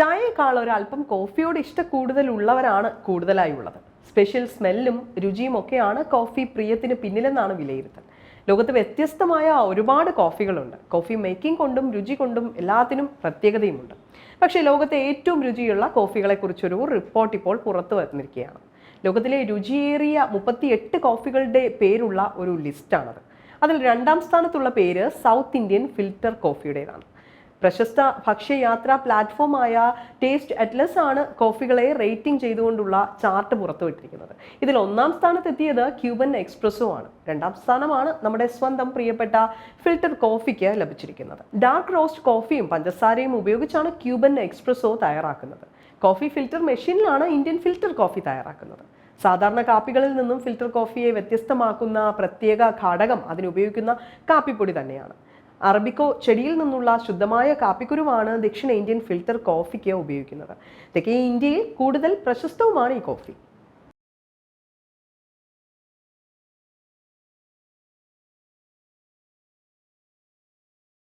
ചായയേക്കാൾ ഒരല്പം കോഫിയോട് ഇഷ്ട കൂടുതലുള്ളവരാണ് കൂടുതലായി ഉള്ളത് സ്പെഷ്യൽ സ്മെല്ലും രുചിയും ഒക്കെയാണ് കോഫി പ്രിയത്തിന് പിന്നിലെന്നാണ് വിലയിരുത്തൽ. ലോകത്ത് വ്യത്യസ്തമായ ഒരുപാട് കോഫികളുണ്ട്. കോഫി മേക്കിംഗ് കൊണ്ടും രുചി കൊണ്ടും എല്ലാത്തിനും പ്രത്യേകതയുമുണ്ട്. പക്ഷേ ലോകത്തെ ഏറ്റവും രുചിയുള്ള കോഫികളെക്കുറിച്ചൊരു റിപ്പോർട്ട് ഇപ്പോൾ പുറത്തു വന്നിരിക്കുകയാണ്. ലോകത്തിലെ രുചിയേറിയ മുപ്പത്തിയെട്ട് കോഫികളുടെ പേരുള്ള ഒരു ലിസ്റ്റാണത്. അതിൽ രണ്ടാം സ്ഥാനത്തുള്ള പേര് സൗത്ത് ഇന്ത്യൻ ഫിൽറ്റർ കോഫിയുടേതാണ്. പ്രശസ്ത ഭക്ഷ്യയാത്രാ പ്ലാറ്റ്ഫോമായ ടേസ്റ്റ് അറ്റ്ലസ് ആണ് കോഫികളെ റേറ്റിംഗ് ചെയ്തുകൊണ്ടുള്ള ചാർട്ട് പുറത്തുവിട്ടിരിക്കുന്നത്. ഇതിൽ ഒന്നാം സ്ഥാനത്തെത്തിയത് ക്യൂബൻ എക്സ്പ്രസോ ആണ്. രണ്ടാം സ്ഥാനമാണ് നമ്മുടെ സ്വന്തം പ്രിയപ്പെട്ട ഫിൽട്ടർ കോഫിക്ക് ലഭിച്ചിരിക്കുന്നത്. ഡാർക്ക് റോസ്റ്റ് കോഫിയും പഞ്ചസാരയും ഉപയോഗിച്ചാണ് ക്യൂബൻ എക്സ്പ്രസോ തയ്യാറാക്കുന്നത്. കോഫി ഫിൽറ്റർ മെഷീനിലാണ് ഇന്ത്യൻ ഫിൽറ്റർ കോഫി തയ്യാറാക്കുന്നത്. സാധാരണ കാപ്പികളിൽ നിന്നും ഫിൽറ്റർ കോഫിയെ വ്യത്യസ്തമാക്കുന്ന പ്രത്യേക ഘടകം അതിനുപയോഗിക്കുന്ന കാപ്പിപ്പൊടി തന്നെയാണ്. അറബിക്കോ ചെടിയിൽ നിന്നുള്ള ശുദ്ധമായ കാപ്പിക്കുരുവാണ് ദക്ഷിണേന്ത്യൻ ഫിൽറ്റർ കോഫിക്ക് ഉപയോഗിക്കുന്നത്. തെക്കേ ഇന്ത്യയിൽ കൂടുതൽ പ്രശസ്തവുമാണ് ഈ കോഫി.